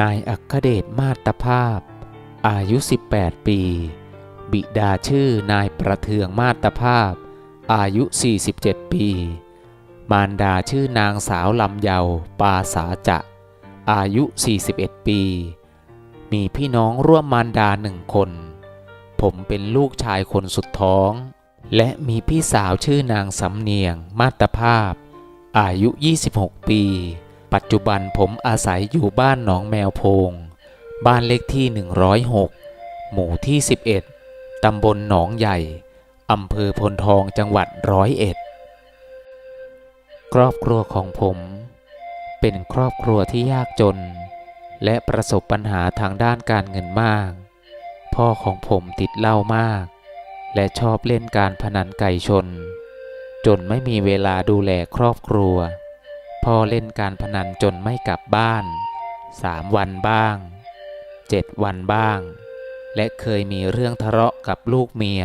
นายอัคเดชมาตภาพ อายุ 18 ปี บิดาชื่อนายประเทืองมาตภาพ อายุ 47 ปี มารดาชื่อนางสาวลำเยาปาสาจะ อายุ 41 ปี มีพี่น้องร่วมมารดาหนึ่งคน ผมเป็นลูกชายคนสุดท้อง และมีพี่สาวชื่อนางสำเนียงมาตภาพ อายุ 26 ปี ปัจจุบันผมอาศัยอยู่บ้านหนองแมวโพง บ้านเลขที่ 106 หมู่ที่ 11 ตำบลหนองใหญ่ อำเภอพลทองจังหวัดร้อยเอ็ด ครอบครัวของผม เป็นครอบครัวที่ยากจน และประสบปัญหาทางด้านการเงินมาก พ่อของผมติดเหล้ามาก และชอบเล่นการพนันไก่ชน จนไม่มีเวลาดูแลครอบครัว พ่อเล่นการพนันจนไม่กลับบ้านสามวันบ้างเจ็ดวันบ้าง และเคยมีเรื่องทะเลาะกับลูกเมีย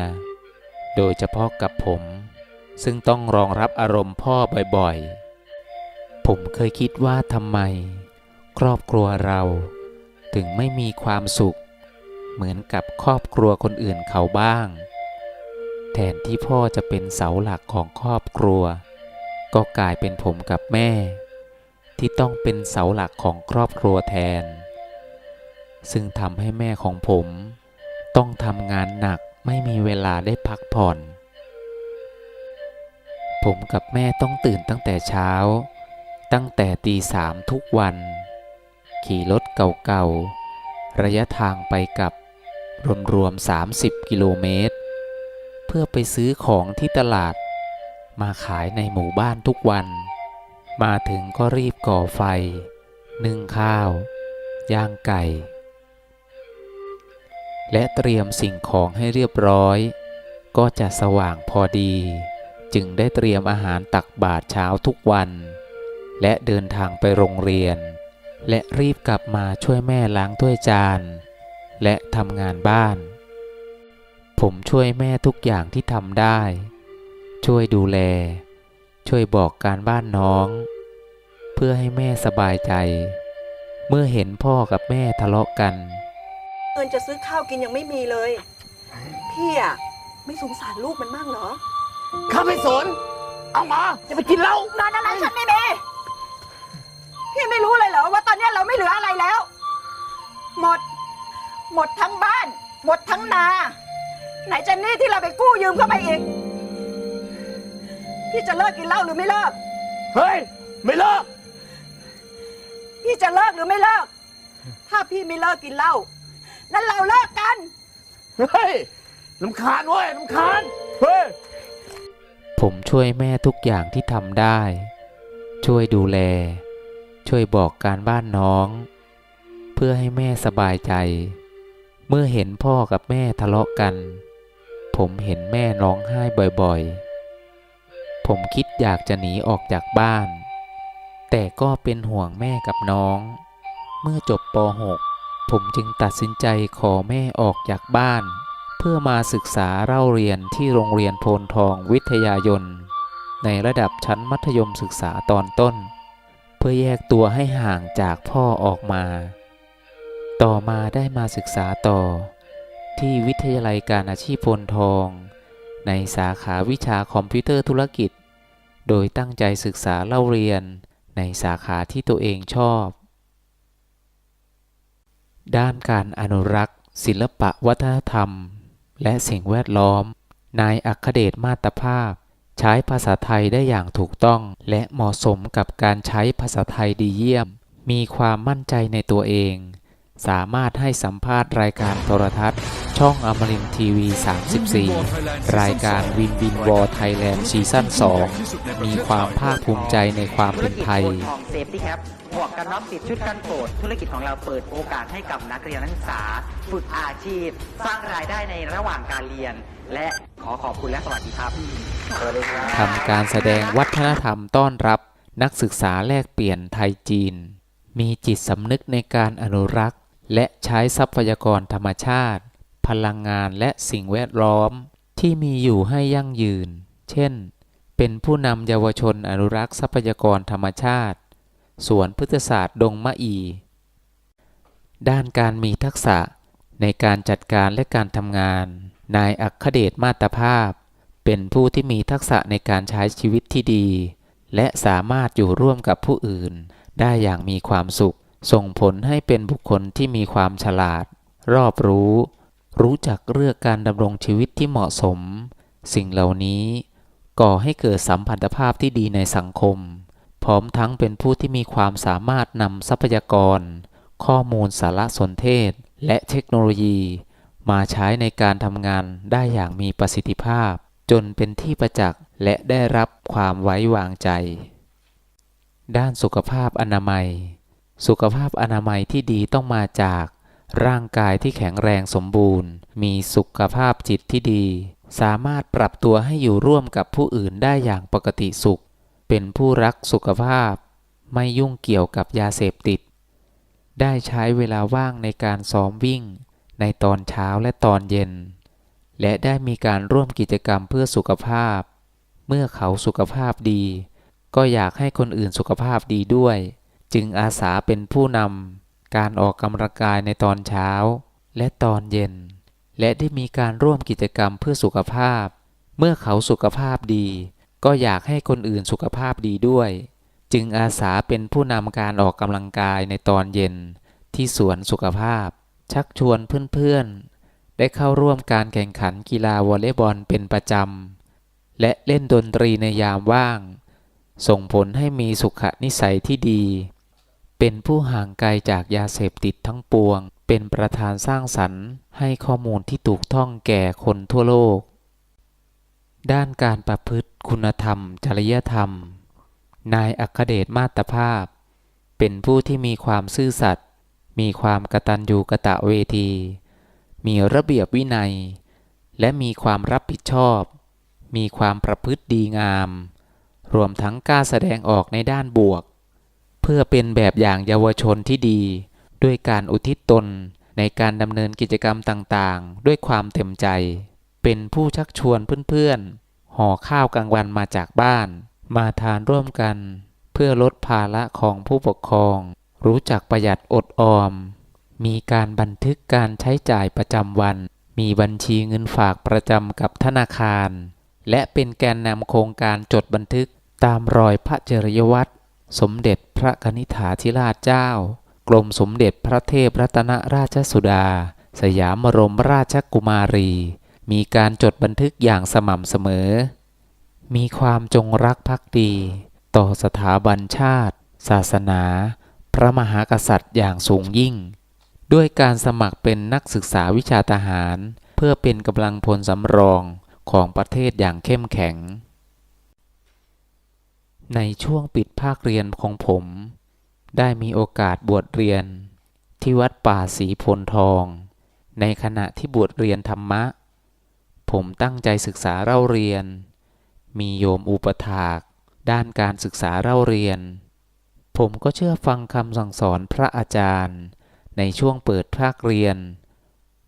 โดยเฉพาะกับผม ซึ่งต้องรองรับอารมณ์พ่อบ่อยๆ ผมเคยคิดว่าทำไม ครอบครัวเราถึงไม่มีความสุข เหมือนกับครอบครัวคนอื่นเขาบ้าง แทนที่พ่อจะเป็นเสาหลักของครอบครัว ก็กลายเป็นผมกับแม่ ที่ต้องเป็นเสาหลักของครอบครัวแทน ซึ่งทำให้แม่ของผม ต้องทำงานหนักไม่มีเวลาได้พักผ่อน ผมกับแม่ต้องตื่นตั้งแต่เช้า ตั้งแต่ตีสามทุกวัน ขี่รถเก่าๆ ระยะทางไปกับรวมๆ30 กิโลเมตร เพื่อไปซื้อของที่ตลาด มาขายในหมู่บ้านทุกวัน มาถึงก็รีบก่อไฟ นึ่งข้าว ย่างไก่ และเตรียมสิ่งของให้เรียบร้อย ก็จะสว่างพอดี จึงได้เตรียมอาหารตักบาตรเช้าทุกวัน และเดินทางไปโรงเรียน และรีบกลับมาช่วยแม่ล้างถ้วยจาน และทำงานบ้าน ผมช่วยแม่ทุกอย่างที่ทำได้ ช่วยดูแล ช่วยบอกการบ้านน้อง เพื่อให้แม่สบายใจ เมื่อเห็นพ่อกับแม่ทะเลาะกันเงินจะซื้อข้าวกินยังไม่มีเลย พี่อะไม่สงสารลูกมันบ้างเหรอ ข้าไม่สน เอามาจะไปกินเหล้าเงินอะไรฉันไม่มีพี่ไม่รู้เลยเหรอว่าตอนเนี้ยเราไม่เหลืออะไรแล้ว หมด หมดทั้งบ้าน หมดทั้งนา ไหนจะหนี้ที่เราไปกู้ยืมเข้าไปอีก พี่จะเลิกกินเหล้าหรือไม่เลิก เฮ้ย ไม่เลิก พี่จะเลิกหรือไม่เลิก ถ้าพี่ไม่เลิกกินเหล้านั้นเราเลิกกัน เฮ้ยลำคาญเว้ยลำคาญ เฮ้ย ผมช่วยแม่ทุกอย่างที่ทำได้ ช่วยดูแล ช่วยบอกการบ้านน้อง เพื่อให้แม่สบายใจ เมื่อเห็นพ่อกับแม่ทะเลาะกัน ผมเห็นแม่ร้องไห้บ่อยๆ ผมคิดอยากจะหนีออกจากบ้าน แต่ก็เป็นห่วงแม่กับน้อง เมื่อจบป .6 ผมจึงตัดสินใจขอแม่ออกจากบ้าน เพื่อมาศึกษาเล่าเรียนที่โรงเรียนโพนทองวิทยายน ในระดับชั้นมัธยมศึกษาตอนต้น เพื่อแยกตัวให้ห่างจากพ่อออกมา ต่อมาได้มาศึกษาต่อ ที่วิทยาลัยการอาชีพโพนทอง ในสาขาวิชาคอมพิวเตอร์ธุรกิจ โดยตั้งใจศึกษาเล่าเรียนในสาขาที่ตัวเองชอบ ด้านการอนุรักษ์ ศิลปะวัฒนธรรม และสิ่งแวดล้อม นายอัคเดชมาตภาพ ใช้ภาษาไทยได้อย่างถูกต้อง และเหมาะสมกับการใช้ภาษาไทยดีเยี่ยม มีความมั่นใจในตัวเอง สามารถให้สัมภาษณ์รายการโทรทัศน์ ช่องอมรินทีวี 34 รายการวินวินวอร์ไทยแลนด์ซีซั่น 2 มีความภาคภูมิใจในความเป็นไทยธุรกิจทองเซฟตี้แคปหมวกกันน็อกติดชุดกันโกรธธุรกิจของเราเปิดโอกาสให้กับนักเรียนนักศึกษา ฝึกอาชีพ สร้างรายได้ในระหว่างการเรียน และขอขอบคุณและสวัสดีครับสวัสดีครับทำการแสดงวัฒนธรรมต้อนรับนักศึกษาแลกเปลี่ยนไทยจีน มีจิตสำนึกในการอนุรักษ์ และใช้ทรัพยากรธรรมชาติ พลังงานและสิ่งแวดล้อมที่มีอยู่ให้ยั่งยืน เช่น เป็นผู้นำเยาวชนอนุรักษ์ทรัพยากรธรรมชาติ สวนพฤกษศาสตร์ดงมะอี ด้านการมีทักษะในการจัดการและการทำงาน นายอัคเดชมาตรภาพ เป็นผู้ที่มีทักษะในการใช้ชีวิตที่ดี และสามารถอยู่ร่วมกับผู้อื่นได้อย่างมีความสุข ส่งผลให้เป็นบุคคลที่มีความฉลาด รอบรู้ รู้จักเลือกการดำรงชีวิตที่เหมาะสม สิ่งเหล่านี้ก่อให้เกิดสัมพันธภาพที่ดีในสังคม พร้อมทั้งเป็นผู้ที่มีความสามารถนำทรัพยากร ข้อมูลสารสนเทศ และเทคโนโลยี มาใช้ในการทำงานได้อย่างมีประสิทธิภาพ จนเป็นที่ประจักษ์และได้รับความไว้วางใจ ด้านสุขภาพอนามัย สุขภาพอนามัยที่ดีต้องมาจากร่างกายที่แข็งแรงสมบูรณ์ มีสุขภาพจิตที่ดี สามารถปรับตัวให้อยู่ร่วมกับผู้อื่นได้อย่างปกติสุข เป็นผู้รักสุขภาพ ไม่ยุ่งเกี่ยวกับยาเสพติด ได้ใช้เวลาว่างในการซ้อมวิ่ง ในตอนเช้าและตอนเย็น และได้มีการร่วมกิจกรรมเพื่อสุขภาพ เมื่อเขาสุขภาพดี ก็อยากให้คนอื่นสุขภาพดีด้วย จึงอาสาเป็นผู้นำการออกกำลังกายในตอนเช้า และตอนเย็น และได้มีการร่วมกิจกรรมเพื่อสุขภาพ เมื่อเขาสุขภาพดี ก็อยากให้คนอื่นสุขภาพดีด้วย จึงอาสาเป็นผู้นำการออกกำลังกายในตอนเย็น ที่สวนสุขภาพ ชักชวนเพื่อนๆ ได้เข้าร่วมการแข่งขันกีฬาวอลเลย์บอลเป็นประจำและเล่นดนตรีในยามว่าง ส่งผลให้มีสุขนิสัยที่ดี เป็นผู้ห่างไกลจากยาเสพติดทั้งปวง เป็นประธานสร้างสรรค์ ให้ข้อมูลที่ถูกต้องแก่คนทั่วโลก ด้านการประพฤติคุณธรรม จริยธรรม นายอัคเดชมาตรภาพ เป็นผู้ที่มีความซื่อสัตย์ มีความกตัญญูกะตะเวที มีระเบียบวินัย และมีความรับผิดชอบ มีความประพฤติดีงาม รวมทั้งกล้าแสดงออกในด้านบวก เพื่อเป็นแบบอย่างเยาวชนที่ดี ด้วยการอุทิศตนในการดำเนินกิจกรรมต่างๆ ด้วยความเต็มใจ เป็นผู้ชักชวนเพื่อนๆห่อข้าวกลางวันมาจากบ้าน มาทานร่วมกัน เพื่อลดภาระของผู้ปกครอง รู้จักประหยัดอดออม มีการบันทึกการใช้จ่ายประจำวัน มีบัญชีเงินฝากประจำกับธนาคาร และเป็นแกนนำโครงการจดบันทึกตามรอยพระเจริยวัตร สมเด็จพระกนิษฐาธิราชเจ้า กรมสมเด็จพระเทพรัตนราชสุดา สยามบรมราชกุมารี มีการจดบันทึกอย่างสม่ำเสมอ มีความจงรักภักดี ต่อสถาบันชาติ ศาสนา พระมหากษัตริย์อย่างสูงยิ่ง ด้วยการสมัครเป็นนักศึกษาวิชาทหาร เพื่อเป็นกำลังพลสำรองของประเทศอย่างเข้มแข็ง ในช่วงปิดภาคเรียนของผม ได้มีโอกาสบวชเรียน ที่วัดป่าศรีพลทอง ในขณะที่บวชเรียนธรรมะ ผมตั้งใจศึกษาเล่าเรียน มีโยมอุปถากด้านการศึกษาเล่าเรียน ผมก็เชื่อฟังคำสั่งสอนพระอาจารย์ ในช่วงเปิดภาคเรียน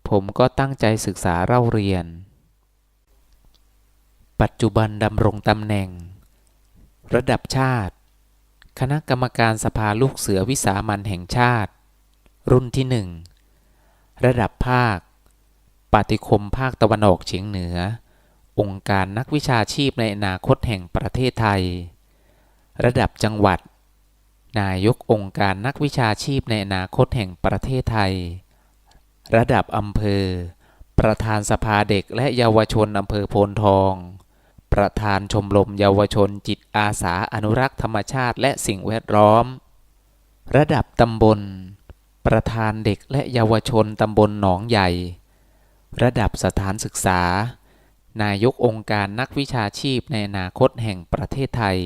ผมก็ตั้งใจศึกษาเล่าเรียน ปัจจุบันดำรงตำแหน่ง ระดับชาติ คณะกรรมการสภาลูกเสือวิสามันแห่งชาติ รุ่นที่หนึ่งระดับภาค ปฏิคมภาคตะวันออกเฉียงเหนือ องค์การนักวิชาชีพในอนาคตแห่งประเทศไทย ระดับจังหวัด นายกองค์การนักวิชาชีพในอนาคตแห่งประเทศไทย ระดับอำเภอ ประธานสภาเด็กและเยาวชนอำเภอโพนทอง ประธานชมรมเยาวชนจิตอาสาอนุรักษ์ธรรมชาติและสิ่งแวดล้อม ระดับตำบล ประธานเด็กและเยาวชนตำบลหนองใหญ่ ระดับสถานศึกษา นายกองค์การนักวิชาชีพในอนาคตแห่งประเทศไทย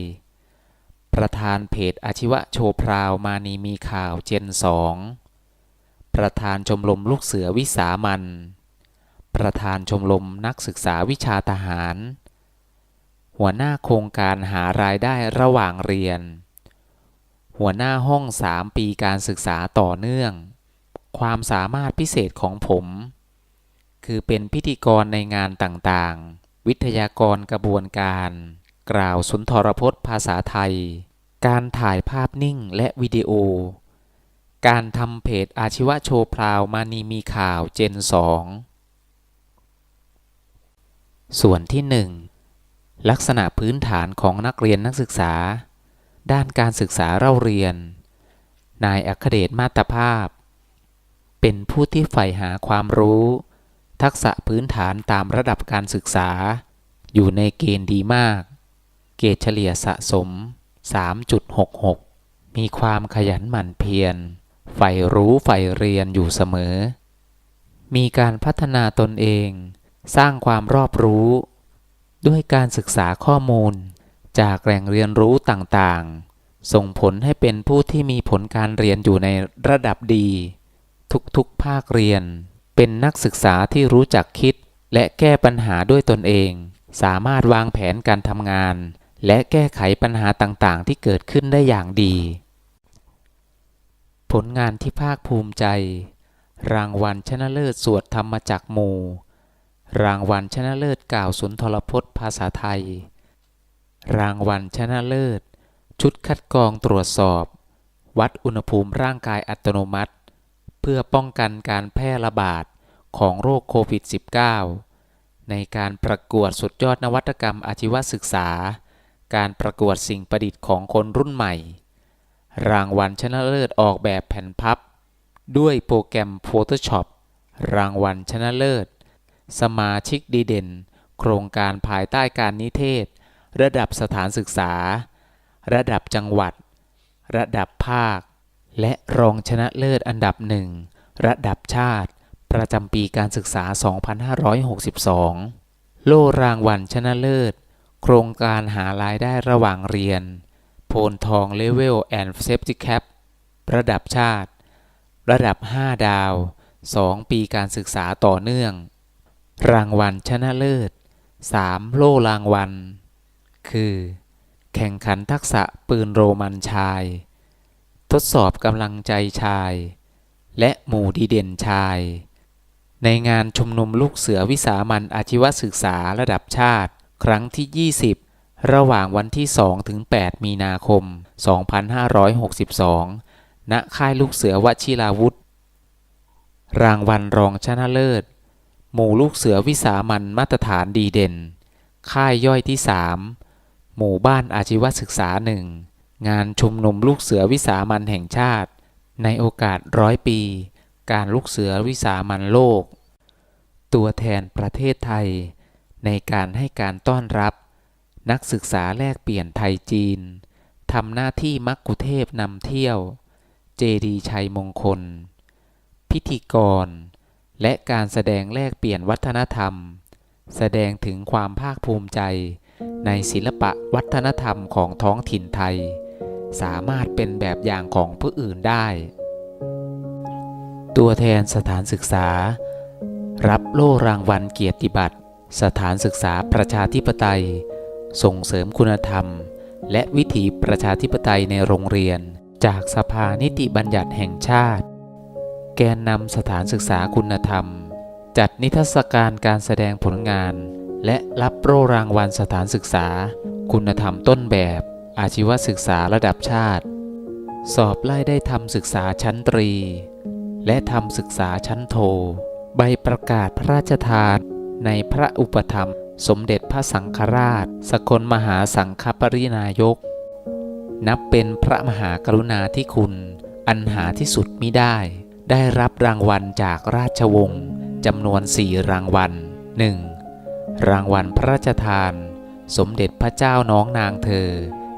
ประธานเพจอาชีวะโชพราวมานีมีข่าวเจนสองประธานชมรมลูกเสือวิสามัน ประธานชมรมนักศึกษาวิชาทหาร หัวหน้าโครงการหารายได้ระหว่างเรียน หัวหน้าห้อง 3 ปีการศึกษาต่อเนื่อง ความสามารถพิเศษของผม คือเป็นพิธีกรในงานต่างๆ วิทยากรกระบวนการ กล่าวสุนทรพจน์ภาษาไทย การถ่ายภาพนิ่งและวิดีโอ การทำเพจอาชีวะโชว์พราวมานีมีข่าวเจน 2 ส่วนที่ 1 ลักษณะพื้นฐานของนักเรียนนักศึกษา ด้านการศึกษาเล่าเรียน นายอัคเดชมาตภาพ เป็นผู้ที่ใฝ่หาความรู้ ทักษะพื้นฐานตามระดับการศึกษา อยู่ในเกณฑ์ดีมาก เกรดเฉลี่ยสะสม 3.66 มีความขยันหมั่นเพียรใฝ่รู้ใฝ่เรียนอยู่เสมอ มีการพัฒนาตนเอง สร้างความรอบรู้ ด้วยการศึกษาข้อมูล จากแหล่งเรียนรู้ต่างๆ ส่งผลให้เป็นผู้ที่มีผลการเรียนอยู่ในระดับดี ทุกๆ ภาคเรียน เป็นนักศึกษาที่รู้จักคิด และแก้ปัญหาด้วยตนเอง สามารถวางแผนการทำงาน และแก้ไขปัญหาต่างๆ ที่เกิดขึ้นได้อย่างดี ผลงานที่ภาคภูมิใจ รางวัลชนะเลิศสวดธรรมจักหมู่ รางวัลชนะเลิศกล่าวสุนทรพจน์ภาษาไทย รางวัลชนะเลิศ ชุดคัดกรองตรวจสอบ วัดอุณหภูมิร่างกายอัตโนมัติ เพื่อป้องกันการแพร่ระบาดของโรคโควิด -19 ในการประกวดสุดยอดนวัตกรรมอาชีวศึกษา การประกวดสิ่งประดิษฐ์ของคนรุ่นใหม่ รางวัลชนะเลิศออกแบบแผ่นพับ ด้วยโปรแกรม Photoshop รางวัลชนะเลิศ สมาชิกดีเด่น โครงการภายใต้การนิเทศ ระดับสถานศึกษา ระดับจังหวัด ระดับภาค และรองชนะเลิศอันดับหนึ่งระดับชาติ ประจำปีการศึกษา 2562 โล่รางวัลชนะเลิศ โครงการหารายได้ระหว่างเรียน โพนทองเลเวลแอนด์เซฟตี้แคประดับชาติ ระดับ 5 ดาว 2 ปีการศึกษาต่อเนื่อง รางวัลชนะเลิศ 3 โล่รางวัล คือ แข่งขันทักษะปืนโรมันชาย ทดสอบกำลังใจชาย และหมู่ดีเด่นชาย ในงานชุมนุมลูกเสือวิสามันอาชีวศึกษาระดับชาติ ครั้งที่ 20 ระหว่างวันที่ 2 ถึง 8 มีนาคม 2562 ณ ค่ายลูกเสือวชิราวุธ รางวัลรองชนะเลิศ หมู่ลูกเสือวิสามันมาตรฐานดีเด่น ค่ายย่อยที่ 3 หมู่บ้านอาชีวศึกษาหนึ่ง งานชุมนุมลูกเสือวิสามันแห่งชาติ ในโอกาสร้อยปี การลูกเสือวิสามันโลก ตัวแทนประเทศไทย ในการให้การต้อนรับ นักศึกษาแลกเปลี่ยนไทยจีนทำหน้าที่มักคุเทพนำเที่ยว เจดีชัยมงคล พิธีกร และการแสดงแลกเปลี่ยนวัฒนธรรม แสดงถึงความภาคภูมิใจ ในศิลปะวัฒนธรรมของท้องถิ่นไทย สามารถเป็นแบบอย่างของผู้อื่นได้ ตัวแทนสถานศึกษา รับโล่รางวัลเกียรติบัตร สถานศึกษาประชาธิปไตย ส่งเสริมคุณธรรม และวิถีประชาธิปไตยในโรงเรียน จากสภานิติบัญญัติแห่งชาติ แกนนำสถานศึกษาคุณธรรม จัดนิทรรศการการแสดงผลงาน และรับโล่รางวัลสถานศึกษา คุณธรรมต้นแบบ อาชีวศึกษาระดับชาติ สอบไล่ได้ทำศึกษาชั้นตรี และทำศึกษาชั้นโท ใบประกาศพระราชทาน ในพระอุปถัมสมเด็จพระสังฆราช สกลมหาสังฆปรินายก นับเป็นพระมหากรุณาธิคุณ อันหาที่สุดมิได้ ได้รับรางวัลจากราชวงศ์จำนวนสี่รางวัล 1. รางวัลพระราชทาน สมเด็จพระเจ้าน้องนางเธอ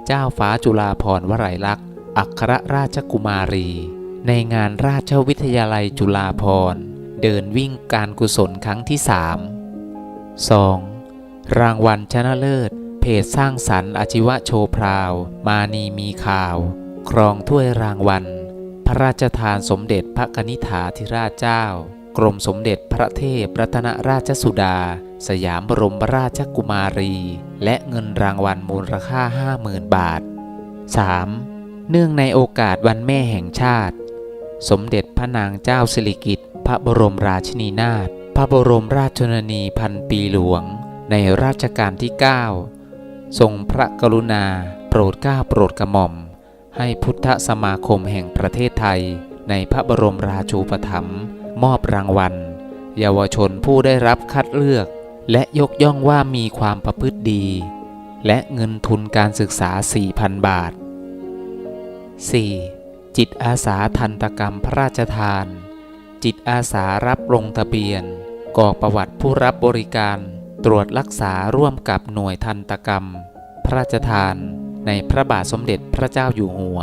เจ้าฟ้าจุฬาภรณ์วลัยลักษณ์ อัครราชกุมารี ในงานราชวิทยาลัยจุฬาภรณ์ เดินวิ่งการกุศลครั้งที่3 2. รางวัลชนะเลิศ เพจสร้างสรรค์อาชีวะโชว์พราว มานีมีข่าว ครองถ้วยรางวัล พระราชทานสมเด็จพระกนิษฐาธิราชเจ้า กรมสมเด็จพระเทพรัตนราชสุดา สยามบรมราชกุมารี และเงินรางวัลมูลค่า 50,000 บาท 3. เนื่องในโอกาสวันแม่แห่งชาติ สมเด็จพระนางเจ้าสิริกิติ์พระบรมราชินีนาถพระบรมราชชนนีพันปีหลวง ในรัชกาลที่ 9 ทรงพระกรุณา โปรดเกล้าโปรดกระหม่อม ให้พุทธสมาคมแห่งประเทศไทย ในพระบรมราชูปถัมภ์มอบรางวัล เยาวชนผู้ได้รับคัดเลือก และยกย่องว่ามีความประพฤติดี และเงินทุนการศึกษา 4,000 บาท 4. จิตอาสาทันตกรรมพระราชทาน จิตอาสารับลงทะเบียนกรอกประวัติผู้รับบริการ ตรวจรักษาร่วมกับหน่วยทันตกรรม พระราชทาน ในพระบาทสมเด็จพระเจ้าอยู่หัว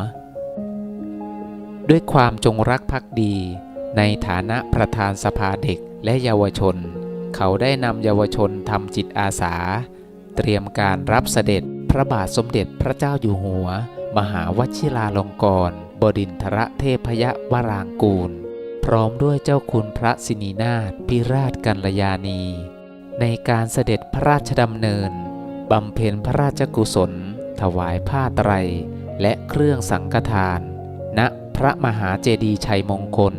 ด้วยความจงรักภักดี ในฐานะประธานสภาเด็กและเยาวชน เขาได้นำเยาวชนทำจิตอาสา เตรียมการรับเสด็จพระบาทสมเด็จพระเจ้าอยู่หัว มหาวชิราลงกรณบดินทรเทพยวรางกูล พร้อมด้วยเจ้าคุณพระสินีนาถพิราชกัลยาณี ในการเสด็จพระราชดำเนิน บำเพ็ญพระราชกุศล ถวายผ้าไตร และเครื่องสังฆทาน ณพระมหาเจดีย์ชัยมงคล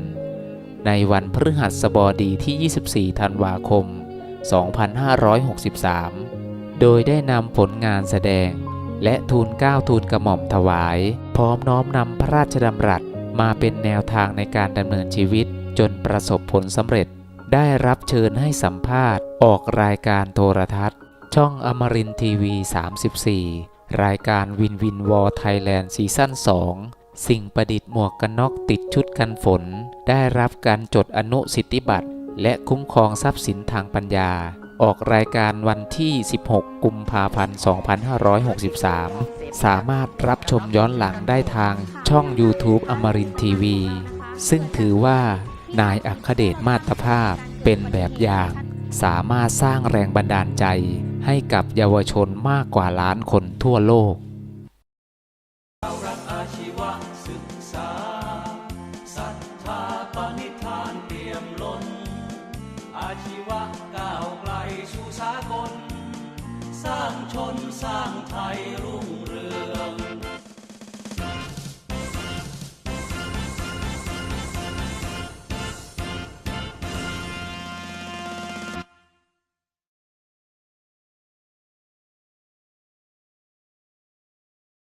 ในวันพฤหัสบดีที่ 24 ธันวาคม 2563 โดยได้นำผลงานแสดง และทูลเก้าทูลกระหม่อมถวาย พร้อมน้อมนำพระราชดำรัสมาเป็นแนวทางในการดำเนินชีวิตจนประสบผลสำเร็จ ได้รับเชิญให้สัมภาษณ์ออกรายการโทรทัศน์ ช่องอมรินทีวี 34 รายการวินวินวอลไทยแลนด์ซีซั่น 2 สิ่งประดิษฐ์หมวกกันน็อกติดชุดกันฝน ได้รับการจดอนุสิทธิบัตร และคุ้มครองทรัพย์สินทางปัญญา ออกรายการวันที่ 16 กุมภาพันธ์ 2563 สามารถรับชมย้อนหลังได้ทางช่อง YouTube อมรินทีวี ซึ่งถือว่านายอัคเดชมาตรภาพเป็นแบบอย่าง สามารถสร้างแรงบันดาลใจให้กับเยาวชนมากกว่าล้านคนทั่วโลก